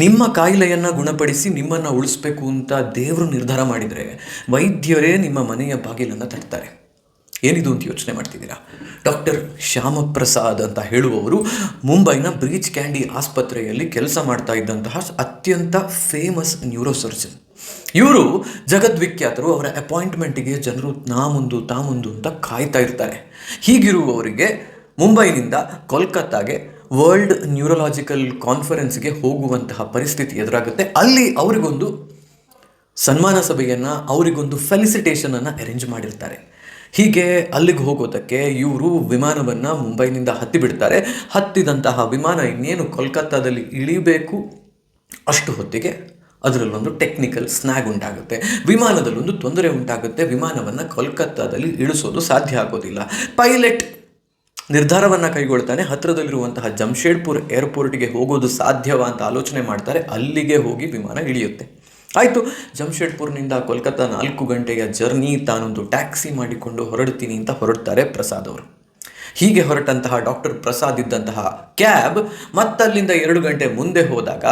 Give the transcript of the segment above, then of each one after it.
ನಿಮ್ಮ ಕಾಯಿಲೆಯನ್ನು ಗುಣಪಡಿಸಿ ನಿಮ್ಮನ್ನು ಉಳಿಸ್ಬೇಕು ಅಂತ ದೇವರು ನಿರ್ಧಾರ ಮಾಡಿದರೆ ವೈದ್ಯರೇ ನಿಮ್ಮ ಮನೆಯ ಬಾಗಿಲನ್ನು ತಟ್ತಾರೆ. ಏನಿದು ಅಂತ ಯೋಚನೆ ಮಾಡ್ತಿದ್ದೀರಾ? ಡಾಕ್ಟರ್ ಶ್ಯಾಮಪ್ರಸಾದ್ ಅಂತ ಹೇಳುವವರು ಮುಂಬೈನ ಬ್ರೀಚ್ ಕ್ಯಾಂಡಿ ಆಸ್ಪತ್ರೆಯಲ್ಲಿ ಕೆಲಸ ಮಾಡ್ತಾ ಇದ್ದಂತಹ ಅತ್ಯಂತ ಫೇಮಸ್ ನ್ಯೂರೋಸರ್ಜನ್. ಇವರು ಜಗದ್ವಿಖ್ಯಾತರು, ಅವರ ಅಪಾಯಿಂಟ್ಮೆಂಟಿಗೆ ಜನರು ನಾ ಮುಂದು ತಾ ಮುಂದು ಅಂತ ಕಾಯ್ತಾ ಇರ್ತಾರೆ. ಹೀಗಿರುವವರಿಗೆ ಮುಂಬೈನಿಂದ ಕೋಲ್ಕತ್ತಾಗೆ ವರ್ಲ್ಡ್ ನ್ಯೂರಲಾಜಿಕಲ್ ಕಾನ್ಫರೆನ್ಸ್ಗೆ ಹೋಗುವಂತಹ ಪರಿಸ್ಥಿತಿ ಎದುರಾಗುತ್ತೆ. ಅಲ್ಲಿ ಅವರಿಗೊಂದು ಸನ್ಮಾನ ಸಭೆಯನ್ನು, ಅವರಿಗೊಂದು ಫೆಲಿಸಿಟೇಷನನ್ನು ಅರೇಂಜ್ ಮಾಡಿರ್ತಾರೆ. ಹೀಗೆ ಅಲ್ಲಿಗೆ ಹೋಗೋದಕ್ಕೆ ಇವರು ವಿಮಾನವನ್ನು ಮುಂಬೈನಿಂದ ಹತ್ತಿ ಬಿಡ್ತಾರೆ. ಹತ್ತಿದಂತಹ ವಿಮಾನ ಇನ್ನೇನು ಕೋಲ್ಕತ್ತಾದಲ್ಲಿ ಇಳಿಬೇಕು? ಅಷ್ಟು ಹೊತ್ತಿಗೆ ಅದರಲ್ಲೊಂದು ಟೆಕ್ನಿಕಲ್ ಸ್ನ್ಯಾಗ್ ಉಂಟಾಗುತ್ತೆ. ವಿಮಾನದಲ್ಲೊಂದು ತೊಂದರೆ ಉಂಟಾಗುತ್ತೆ. ವಿಮಾನವನ್ನು ಕೋಲ್ಕತ್ತಾದಲ್ಲಿ ಇಳಿಸೋದು ಸಾಧ್ಯ ಆಗೋದಿಲ್ಲ. ಪೈಲಟ್ ನಿರ್ಧಾರವನ್ನು ಕೈಗೊಳ್ತಾನೆ. ಹತ್ತಿರದಲ್ಲಿರುವಂತಹ ಜಮ್ಶೇಡ್ಪುರ್ ಏರ್ಪೋರ್ಟ್ಗೆ ಹೋಗೋದು ಸಾಧ್ಯವಾ ಅಂತ ಆಲೋಚನೆ ಮಾಡ್ತಾರೆ. ಅಲ್ಲಿಗೆ ಹೋಗಿ ವಿಮಾನ ಇಳಿಯುತ್ತೆ. ಆಯಿತು, ಜಮ್ಶೇಡ್ಪುರ್ನಿಂದ ಕೋಲ್ಕತ್ತಾ ನಾಲ್ಕು ಗಂಟೆಯ ಜರ್ನಿ, ತಾನೊಂದು ಟ್ಯಾಕ್ಸಿ ಮಾಡಿಕೊಂಡು ಹೊರಡ್ತೀನಿ ಅಂತ ಹೊರಡ್ತಾರೆ ಪ್ರಸಾದ್ ಅವರು. ಹೀಗೆ ಹೊರಟಂತಹ ಡಾಕ್ಟರ್ ಪ್ರಸಾದ್ ಇದ್ದಂತಹ ಕ್ಯಾಬ್ ಮತ್ತಲ್ಲಿಂದ ಎರಡು ಗಂಟೆ ಮುಂದೆ ಹೋದಾಗ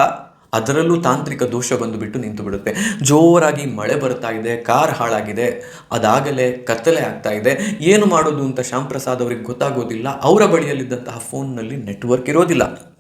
ಅದರಲ್ಲೂ ತಾಂತ್ರಿಕ ದೋಷ ಬಂದುಬಿಟ್ಟು ನಿಂತು ಬಿಡುತ್ತೆ ಜೋರಾಗಿ ಮಳೆ ಬರ್ತಾ ಇದೆ, ಕಾರ್ ಹಾಳಾಗಿದೆ, ಅದಾಗಲೇ ಕತ್ತಲೆ ಆಗ್ತಾ ಇದೆ. ಏನು ಮಾಡೋದು ಅಂತ ಶ್ಯಾಮ್ ಪ್ರಸಾದ್ ಅವರಿಗೆ ಗೊತ್ತಾಗೋದಿಲ್ಲ. ಅವರ ಬಳಿಯಲ್ಲಿದ್ದಂತಹ ಫೋನ್ನಲ್ಲಿ ನೆಟ್ವರ್ಕ್ ಇರೋದಿಲ್ಲ.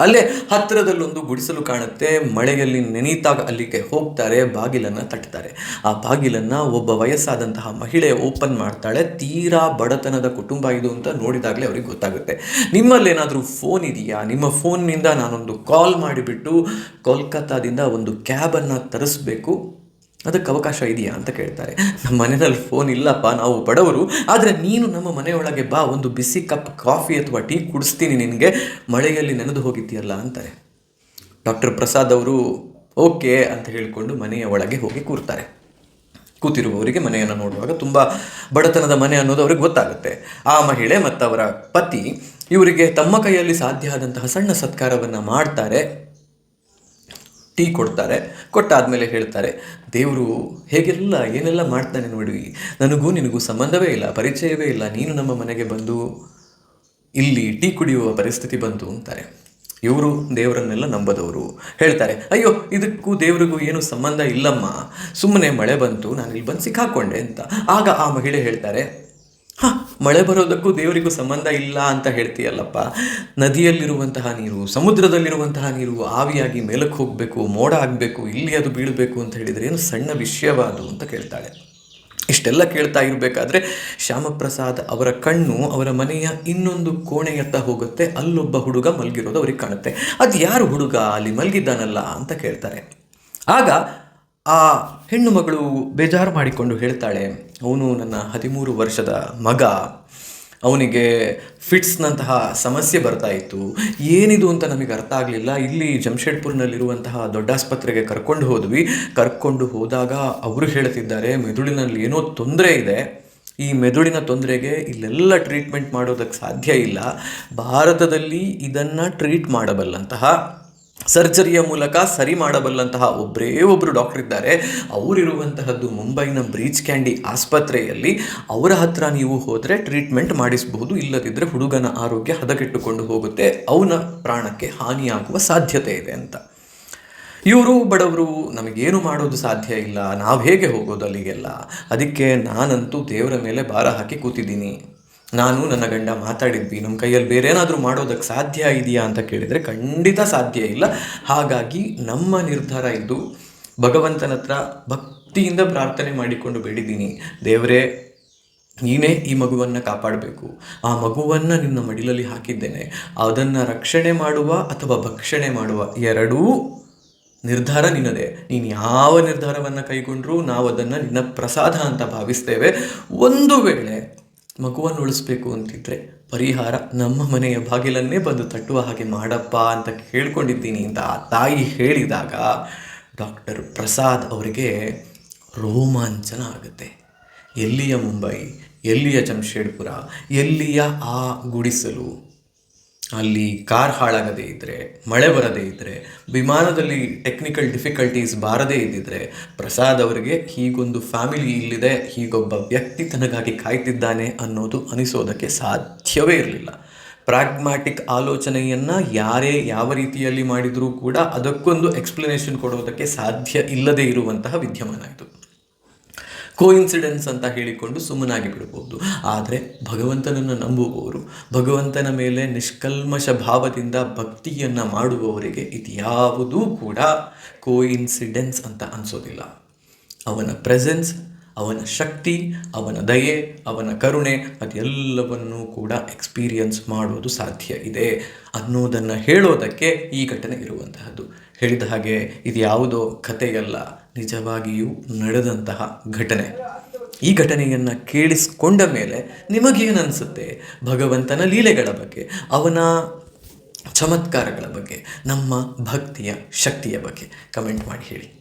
ಅಲ್ಲೇ ಹತ್ತಿರದಲ್ಲೊಂದು ಗುಡಿಸಲು ಕಾಣುತ್ತೆ. ಮಳೆಯಲ್ಲಿ ನೆನೀತಾಗ ಅಲ್ಲಿಗೆ ಹೋಗ್ತಾರೆ, ಬಾಗಿಲನ್ನು ತಟ್ತಾರೆ. ಆ ಬಾಗಿಲನ್ನು ಒಬ್ಬ ವಯಸ್ಸಾದಂತಹ ಮಹಿಳೆ ಓಪನ್ ಮಾಡ್ತಾಳೆ. ತೀರಾ ಬಡತನದ ಕುಟುಂಬ ಇದು ಅಂತ ನೋಡಿದಾಗಲೇ ಅವ್ರಿಗೆ ಗೊತ್ತಾಗುತ್ತೆ. ನಿಮ್ಮಲ್ಲೇನಾದರೂ ಫೋನ್ ಇದೆಯಾ? ನಿಮ್ಮ ಫೋನ್ನಿಂದ ನಾನೊಂದು ಕಾಲ್ ಮಾಡಿಬಿಟ್ಟು ಕೋಲ್ಕತ್ತಾದಿಂದ ಒಂದು ಕ್ಯಾಬನ್ನು ತರಿಸ್ಬೇಕು. ಅದಕ್ಕೆ ಅವಕಾಶ ಇದೆಯಾ ಅಂತ ಕೇಳ್ತಾರೆ. ನಮ್ಮ ಮನೆಯಲ್ಲಿ ಫೋನ್ ಇಲ್ಲಪ್ಪ, ನಾವು ಬಡವರು, ಆದರೆ ನೀನು ನಮ್ಮ ಮನೆಯೊಳಗೆ ಬಾ, ಒಂದು ಬಿಸಿ ಕಪ್ ಕಾಫಿ ಅಥವಾ ಟೀ ಕುಡಿಸ್ತೀನಿ ನಿನಗೆ, ಮಳೆಯಲ್ಲಿ ನೆನೆದು ಹೋಗಿದ್ದೀಯಲ್ಲ ಅಂತಾರೆ. ಡಾಕ್ಟರ್ ಪ್ರಸಾದ್ ಅವರು, ಓಕೆ ಅಂತ ಹೇಳಿಕೊಂಡು ಮನೆಯ ಒಳಗೆ ಹೋಗಿ ಕೂರ್ತಾರೆ. ಕೂತಿರುವವರಿಗೆ ಮನೆಯನ್ನು ನೋಡುವಾಗ ತುಂಬ ಬಡತನದ ಮನೆ ಅನ್ನೋದು ಅವ್ರಿಗೆ ಗೊತ್ತಾಗುತ್ತೆ. ಆ ಮಹಿಳೆ ಮತ್ತು ಅವರ ಪತಿ, ಇವರಿಗೆ ತಮ್ಮ ಕೈಯಲ್ಲಿ ಸಾಧ್ಯ ಆದಂತಹ ಸಣ್ಣ ಸತ್ಕಾರವನ್ನು ಮಾಡ್ತಾರೆ. ಟೀ ಕೊಡ್ತಾರೆ, ಕೊಟ್ಟಾದ್ಮೇಲೆ ಹೇಳ್ತಾರೆ, ದೇವರು ಹೇಗೆಲ್ಲ, ಏನೆಲ್ಲ ಮಾಡ್ತಾನೆ ನೋಡಿ ನನಗೂ ನಿನಗೂ ಸಂಬಂಧವೇ ಇಲ್ಲ, ಪರಿಚಯವೇ ಇಲ್ಲ, ನೀನು ನಮ್ಮ ಮನೆಗೆ ಬಂದು, ಇಲ್ಲಿ ಟೀ ಕುಡಿಯುವ ಪರಿಸ್ಥಿತಿ ಬಂತು, ಅಂತಾರೆ. ಇವರು ದೇವರನ್ನೆಲ್ಲ ನಂಬದವರು. ಹೇಳ್ತಾರೆ, ಅಯ್ಯೋ, ಇದಕ್ಕೂ ದೇವರಿಗೂ ಏನು ಸಂಬಂಧ ಇಲ್ಲಮ್ಮ ಸುಮ್ಮನೆ ಮಳೆ ಬಂತು ನಾನು ಇಲ್ಲಿ ಬಂದು ಸಿಕ್ಕಾಕೊಂಡೆ, ಅಂತ. ಆಗ ಆ ಮಹಿಳೆ ಹೇಳ್ತಾರೆ ಹಾಂ, ಮಳೆ ಬರೋದಕ್ಕೂ ದೇವರಿಗೂ ಸಂಬಂಧ ಇಲ್ಲ ಅಂತ ಹೇಳ್ತೀಯಲ್ಲಪ್ಪ. ನದಿಯಲ್ಲಿರುವಂತಹ ನೀರು, ಸಮುದ್ರದಲ್ಲಿರುವಂತಹ ನೀರು ಆವಿಯಾಗಿ ಮೇಲಕ್ಕೆ ಹೋಗಬೇಕು, ಮೋಡ ಆಗಬೇಕು, ಇಲ್ಲಿ ಅದು ಬೀಳಬೇಕು ಅಂತ ಹೇಳಿದರೆ ಏನು ಸಣ್ಣ ವಿಷಯವಾದು ಅಂತ ಕೇಳ್ತಾಳೆ. ಇಷ್ಟೆಲ್ಲ ಕೇಳ್ತಾ ಇರಬೇಕಾದ್ರೆ ಶ್ಯಾಮಪ್ರಸಾದ್ ಅವರ ಕಣ್ಣು ಅವರ ಮನೆಯ ಇನ್ನೊಂದು ಕೋಣೆಯತ್ತ ಹೋಗುತ್ತೆ. ಅಲ್ಲೊಬ್ಬ ಹುಡುಗ ಮಲಗಿರೋದು ಅವ್ರಿಗೆ ಕಾಣುತ್ತೆ. ಅದು ಯಾರು ಹುಡುಗ ಅಲ್ಲಿ ಮಲಗಿದ್ದಾನಲ್ಲ ಅಂತ ಕೇಳ್ತಾರೆ. ಆಗ ಆ ಹೆಣ್ಣು ಮಗಳು ಬೇಜಾರು ಮಾಡಿಕೊಂಡು ಹೇಳ್ತಾಳೆ, ಅವನು ನನ್ನ ಹದಿಮೂರು ವರ್ಷದ ಮಗ. ಅವನಿಗೆ ಫಿಟ್ಸ್ನಂತಹ ಸಮಸ್ಯೆ ಬರ್ತಾ ಇತ್ತು. ಏನಿದು ಅಂತ ನಮಗೆ ಅರ್ಥ ಆಗಲಿಲ್ಲ. ಇಲ್ಲಿ ಜಮ್ಶೇಡ್ಪುರ್ನಲ್ಲಿರುವಂತಹ ದೊಡ್ಡ ಆಸ್ಪತ್ರೆಗೆ ಕರ್ಕೊಂಡು ಹೋದ್ವಿ. ಕರ್ಕೊಂಡು ಹೋದಾಗ ಅವರು ಹೇಳ್ತಿದ್ದಾರೆ, ಮೆದುಳಿನಲ್ಲಿ ಏನೋ ತೊಂದರೆ ಇದೆ. ಈ ಮೆದುಳಿನ ತೊಂದರೆಗೆ ಇಲ್ಲೆಲ್ಲ ಟ್ರೀಟ್ಮೆಂಟ್ ಮಾಡೋದಕ್ಕೆ ಸಾಧ್ಯ ಇಲ್ಲ. ಭಾರತದಲ್ಲಿ ಇದನ್ನು ಟ್ರೀಟ್ ಮಾಡಬಲ್ಲಂತಹ ಸರ್ಜರಿಯ ಮೂಲಕ ಸರಿ ಮಾಡಬಲ್ಲಂತಹ ಒಬ್ಬರೇ ಒಬ್ಬರು ಡಾಕ್ಟರ್ ಇದ್ದಾರೆ. ಅವರಿರುವಂತಹದ್ದು ಮುಂಬೈನ ಬ್ರೀಚ್ ಕ್ಯಾಂಡಿ ಆಸ್ಪತ್ರೆಯಲ್ಲಿ ಅವರ ಹತ್ರ ನೀವು ಹೋದರೆ ಟ್ರೀಟ್ಮೆಂಟ್ ಮಾಡಿಸಬಹುದು ಇಲ್ಲದಿದ್ದರೆ ಹುಡುಗನ ಆರೋಗ್ಯ ಹದಗೆಟ್ಟುಕೊಂಡು ಹೋಗುತ್ತೆ, ಅವನ ಪ್ರಾಣಕ್ಕೆ ಹಾನಿಯಾಗುವ ಸಾಧ್ಯತೆ ಇದೆ ಅಂತ. ಇವರು ಬಡವರು, ನಮಗೇನು ಮಾಡೋದು ಸಾಧ್ಯ ಇಲ್ಲ, ನಾವು ಹೇಗೆ ಹೋಗೋದು ಅಲ್ಲಿಗೆಲ್ಲ? ಅದಕ್ಕೆ ನಾನಂತೂ ದೇವರ ಮೇಲೆ ಭಾರ ಹಾಕಿ ಕೂತಿದ್ದೀನಿ. ನಾನು ನನ್ನ ಗಂಡ ಮಾತಾಡಿದ್ವಿ ನಮ್ಮ ಕೈಯಲ್ಲಿ ಬೇರೆ ಏನಾದರೂ ಮಾಡೋದಕ್ಕೆ ಸಾಧ್ಯ ಇದೆಯಾ ಅಂತ ಕೇಳಿದರೆ ಖಂಡಿತ ಸಾಧ್ಯ ಇಲ್ಲ. ಹಾಗಾಗಿ ನಮ್ಮ ನಿರ್ಧಾರ ಇದು. ಭಗವಂತನ ಹತ್ರ ಭಕ್ತಿಯಿಂದ ಪ್ರಾರ್ಥನೆ ಮಾಡಿಕೊಂಡು ಬೇಡಿದ್ದೀನಿ. ದೇವರೇ, ನೀನೇ ಈ ಮಗುವನ್ನು ಕಾಪಾಡಬೇಕು. ಆ ಮಗುವನ್ನು ನಿನ್ನ ಮಡಿಲಲ್ಲಿ ಹಾಕಿದ್ದೇನೆ. ಅದನ್ನು ರಕ್ಷಣೆ ಮಾಡುವ ಅಥವಾ ಭಕ್ಷಣೆ ಮಾಡುವ ಎರಡೂ ನಿರ್ಧಾರ ನಿನ್ನದೇ. ನೀನು ಯಾವ ನಿರ್ಧಾರವನ್ನು ಕೈಗೊಂಡರೂ ನಾವು ಅದನ್ನು ನಿನ್ನ ಪ್ರಸಾದ ಅಂತ ಭಾವಿಸ್ತೇವೆ. ಒಂದು ವೇಳೆ ಮಗುವನ್ನು ಉಳಿಸ್ಬೇಕು ಅಂತಿದ್ರೆ ಪರಿಹಾರ ನಮ್ಮ ಮನೆಯ ಬಾಗಿಲನ್ನೇ ಬಂದು ತಟ್ಟುವ ಹಾಗೆ ಮಾಡಪ್ಪ ಅಂತ ಕೇಳ್ಕೊಂಡಿದ್ದೀನಿ ಅಂತ ಆ ತಾಯಿ ಹೇಳಿದಾಗ ಡಾಕ್ಟರ್ ಪ್ರಸಾದ್ ಅವರಿಗೆ ರೋಮಾಂಚನ ಆಗುತ್ತೆ. ಎಲ್ಲಿಯ ಮುಂಬೈ? ಎಲ್ಲಿಯ ಜಮ್ಶೇಡ್ಪುರ? ಎಲ್ಲಿಯ ಆ ಗುಡಿಸಲು? ಅಲ್ಲಿ ಕಾರ್ ಹಾಳಾಗದೇ ಇದ್ದರೆ ಮಳೆ ಬರದೇ ಇದ್ದರೆ ವಿಮಾನದಲ್ಲಿ ಟೆಕ್ನಿಕಲ್ ಡಿಫಿಕಲ್ಟೀಸ್ ಬಾರದೇ ಇದ್ದಿದ್ರೆ, ಪ್ರಸಾದ್ ಅವರಿಗೆ ಹೀಗೊಂದು ಫ್ಯಾಮಿಲಿ ಇಲ್ಲಿದೆ, ಹೀಗೊಬ್ಬ ವ್ಯಕ್ತಿ ತನಗಾಗಿ ಕಾಯ್ತಿದ್ದಾನೆ ಅನ್ನೋದು ಅನಿಸೋದಕ್ಕೆ ಸಾಧ್ಯವೇ ಇರಲಿಲ್ಲ. ಪ್ರಾಗ್ಮ್ಯಾಟಿಕ್ ಆಲೋಚನೆಯನ್ನು ಯಾರೇ ಯಾವ ರೀತಿಯಲ್ಲಿ ಮಾಡಿದರೂ ಕೂಡ ಅದಕ್ಕೊಂದು ಎಕ್ಸ್ಪ್ಲನೇಷನ್ ಕೊಡೋದಕ್ಕೆ ಸಾಧ್ಯ ಇಲ್ಲದೇ ಇರುವಂತಹ ವಿದ್ಯಮಾನ ಇದು. ಕೋಇನ್ಸಿಡೆನ್ಸ್ ಅಂತ ಹೇಳಿಕೊಂಡು ಸುಮ್ಮನಾಗಿ ಬಿಡಬಹುದು. ಆದರೆ ಭಗವಂತನನ್ನು ನಂಬುವವರು, ಭಗವಂತನ ಮೇಲೆ ನಿಷ್ಕಲ್ಮಶ ಭಾವದಿಂದ ಭಕ್ತಿಯನ್ನು ಮಾಡುವವರಿಗೆ ಇದ್ಯಾವುದೂ ಕೂಡ ಕೋಇನ್ಸಿಡೆನ್ಸ್ ಅಂತ ಅನಿಸೋದಿಲ್ಲ. ಅವನ ಪ್ರೆಸೆನ್ಸ್ ಅವನ ಶಕ್ತಿ, ಅವನ ದಯೆ, ಅವನ ಕರುಣೆ, ಅದೆಲ್ಲವನ್ನೂ ಕೂಡ ಎಕ್ಸ್ಪೀರಿಯನ್ಸ್ ಮಾಡೋದು ಸಾಧ್ಯ ಇದೆ ಅನ್ನೋದನ್ನು ಹೇಳೋದಕ್ಕೆ ಈ ಘಟನೆ ಇರುವಂತಹದ್ದು. ಹೇಳಿದ ಹಾಗೆ ಇದು ಯಾವುದೋ ಕಥೆಯಲ್ಲ, ನಿಜವಾಗಿಯೂ ನಡೆದಂತಹ ಘಟನೆ. ಈ ಘಟನೆಯನ್ನು ಕೇಳಿಸಿಕೊಂಡ ಮೇಲೆ ನಿಮಗೇನನ್ಸುತ್ತೆ? ಭಗವಂತನ ಲೀಲೆಗಳ ಬಗ್ಗೆ, ಅವನ ಚಮತ್ಕಾರಗಳ ಬಗ್ಗೆ, ನಮ್ಮ ಭಕ್ತಿಯ ಶಕ್ತಿಯ ಬಗ್ಗೆ ಕಮೆಂಟ್ ಮಾಡಿ ಹೇಳಿ.